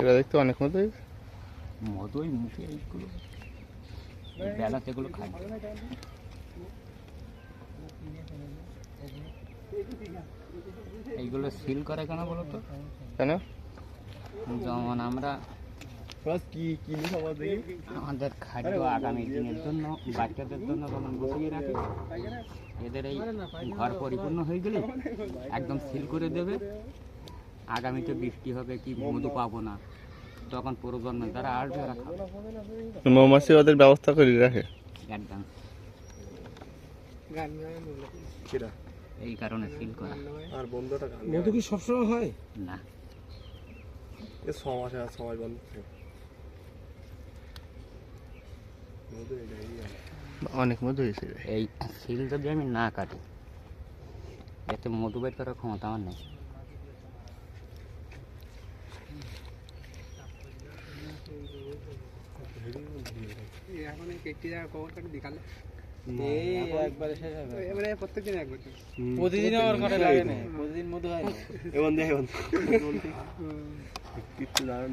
এরা দেখতে অনেক মতো মধু ওই মুখে এইগুলো। এই বেলা সেগুলো খায়। এইগুলো সিল করে কেন বলো তো কেন? যেমন আমরা আমাদের? খাদ্য আগামী দিনের জন্য বাচ্চাদের জন্য যেমন গুছিয়ে রাখি এদের এই ঘর পরিপূর্ণ হয়ে গেলে একদম সিল করে দেবে। আগামীতে বৃষ্টি হবে কি মধু পাবো না। তখন প্রজন্মের দ্বারা আসবে ওরা খাবে মৌমাছি ওদের ব্যবস্থা করে রাখে। একদম। এই কারণে সিল করা। আর বন্ধটা মধু কি সবসময় হয়? না। এ ছ মাসে আর সময় বন্ধ থাকে। মধু এটাই আছে। অনেক মধু হয়েছে এই সিল যদি আমি না কাটি এতে মধু বের করার ক্ষমতা আমার নেই। এখন এই কেকটি যা কবর কাটি বিকালে একবারে শেষ প্রত্যেকদিন একবার প্রতিদিন আমার কাটে লাগে না প্রতিদিন মধু হয় না এবং কিচ্ছু দাঁড়ান